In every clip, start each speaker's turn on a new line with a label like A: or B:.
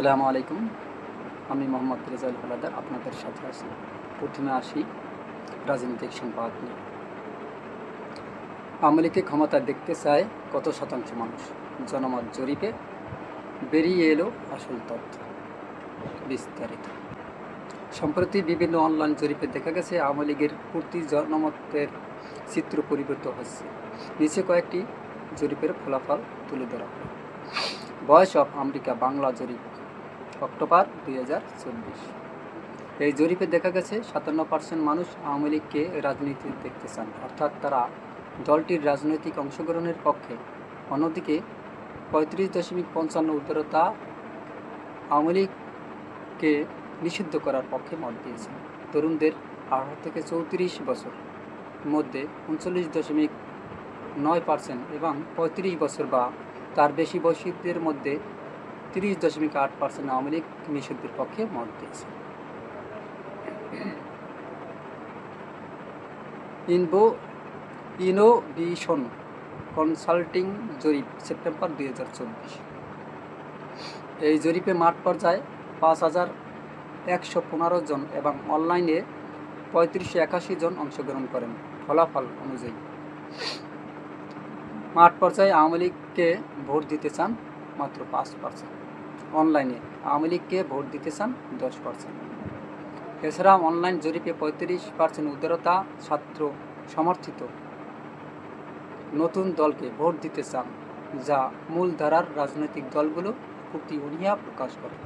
A: আসসালামু আলাইকুম। আমি মোহাম্মদ রেজাউল হালাদার, আপনাদের সাথে আছি। প্রথমে আসি রাজনৈতিক সংবাদ নিয়ে। আওয়ামী লীগকে ক্ষমতা দেখতে চায় কত শতাংশ মানুষ? জনমত জরিপে বেরিয়ে এলো আসল তথ্য। বিস্তারিত। সম্প্রতি বিভিন্ন অনলাইন জরিপে দেখা গেছে, আওয়ামী লীগের প্রতি জনমতের চিত্র পরিবর্তন হচ্ছে নিচে কয়েকটি জরিপের ফলাফল তুলে ধরা হয় ভয়েস অফ আমেরিকা বাংলা জরিপ। অক্টোবর দুই হাজার চব্বিশ। এই জরিপে দেখা গেছে, সাতান্ন পার্সেন্ট মানুষ আওয়ামী লীগকে রাজনীতিতে দেখতে চান। অর্থাৎ তারা দলটির রাজনৈতিক অংশগ্রহণের পক্ষে। অন্যদিকে, পঁয়ত্রিশ দশমিক পঞ্চান্ন উত্তরতা আওয়ামী লীগকে নিষিদ্ধ করার পক্ষে মত দিয়েছে তরুণদের আঠারো থেকে চৌত্রিশ বছর মধ্যে উনচল্লিশ দশমিক নয় পার্সেন্ট এবং পঁয়ত্রিশ বছর বা তার বেশি বয়সীদের মধ্যে তিরিশ দশমিক আট পার্সেন্ট আওয়ামী লীগ নিষিদ্ধের পক্ষে মত দিয়েছে। ইনভো ইনোভিশন কনসাল্টিং জরিপ, সেপ্টেম্বর দুই হাজার চব্বিশ। এই জরিপে মাঠ পর্যায়ে পাঁচ হাজার একশো পনেরো জন এবং অনলাইনে পঁয়ত্রিশশো একাশি জন অংশগ্রহণ করেন ফলাফল অনুযায়ী। মাঠ পর্যায়ে আওয়ামী লীগকে ভোট দিতে চান মাত্র পাঁচ পার্সেন্ট অনলাইনে আওয়ামী লীগকে ভোট দিতে চান দশ পার্সেন্ট এছাড়া অনলাইন জরিপে পঁয়ত্রিশ পার্সেন্ট উদারতা ছাত্র সমর্থিত। নতুন দলকে ভোট দিতে চান, যা মূলধারার রাজনৈতিক দলগুলো প্রতি অনীহা প্রকাশ করে।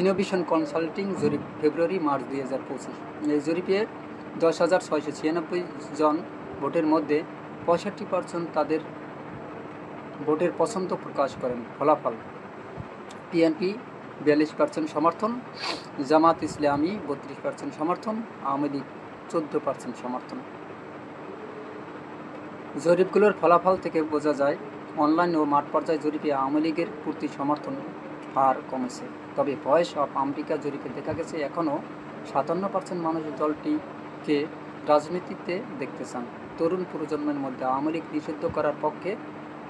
A: ইনোভেশন কনসাল্টিং জরিপ ফেব্রুয়ারি, মার্চ দুই হাজার পঁচিশ। এই জরিপে দশ হাজার ছয়শো ছিয়ানব্বই জন ভোটের মধ্যে পঁয়ষট্টি পার্সেন্ট তাদের ভোটের পছন্দ প্রকাশ করেন। ফলাফল পিএনপি বিয়াল্লিশ পার্সেন্ট সমর্থন, জামাত ইসলামী বত্রিশ পার্সেন্ট সমর্থন, আওয়ামী লীগ চোদ্দ পার্সেন্ট সমর্থন। জরিপগুলোর ফলাফল থেকে বোঝা যায়, অনলাইন ও মাঠ পর্যায়ে জরিপে আওয়ামী লীগের প্রতি সমর্থন হার কমেছে। তবে ভয়েস অফ আমেরিকা জরিপে দেখা গেছে, এখনও সাতান্ন পার্সেন্ট মানুষ দলটিকে রাজনীতিতে দেখতে চান। তরুণ প্রজন্মের মধ্যে আওয়ামী লীগ নিষিদ্ধ করার পক্ষে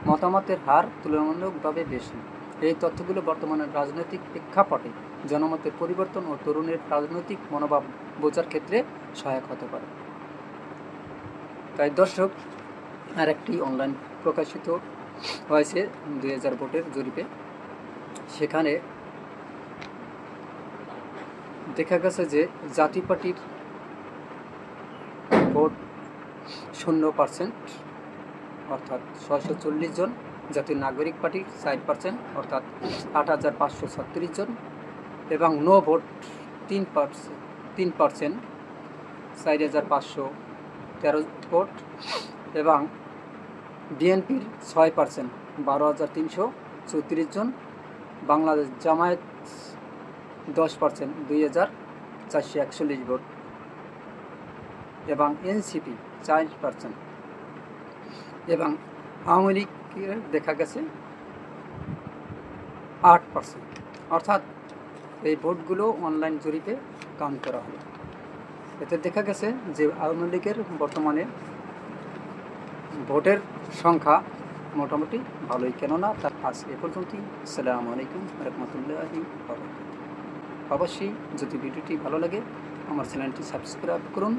A: মতামতের হার তুলনামূলকভাবে বেশি। এই তথ্যগুলো বর্তমানের রাজনৈতিক প্রেক্ষাপটে জনমতের পরিবর্তন ও তরুণের রাজনৈতিক মনোভাব বোঝার ক্ষেত্রে সহায়ক হতে পারে। তাই দর্শক আর একটি অনলাইন প্রকাশিত হয়েছে দুই হাজার ভোটের জরিপে। সেখানে দেখা গেছে যে জাতি পার্টির ভোট শূন্য পার্সেন্ট অর্থাৎ ছয়শো চল্লিশ জন জাতীয় নাগরিক পার্টির ষাট পার্সেন্ট অর্থাৎ আট হাজার পাঁচশো ছত্রিশ জন, এবং নো ভোট তিন পার্সেন্ট তিন পার্সেন্ট চার হাজার পাঁচশো তেরো ভোট, এবং বিএনপির ছয় পার্সেন্ট বারো হাজার তিনশো চৌত্রিশ জন, বাংলাদেশ জামায়াত দশ পার্সেন্ট দুই হাজার চারশো একচল্লিশ ভোট, এবং এনসিপি চার পার্সেন্ট এবং আওয়ামী লীগের দেখা গেছে আট পার্সেন্ট অর্থাৎ এই ভোটগুলো অনলাইন জরিপে কাউন্ট করা হলো। এতে দেখা গেছে যে আওয়ামী লীগের বর্তমানে ভোটের সংখ্যা মোটামুটি ভালোই, কেননা তার আজ এ পর্যন্তই। আসসালামু আলাইকুম রহমতুল্লাহি অবশ্যই যদি ভিডিওটি ভালো লাগে, আমার চ্যানেলটি সাবস্ক্রাইব করুন।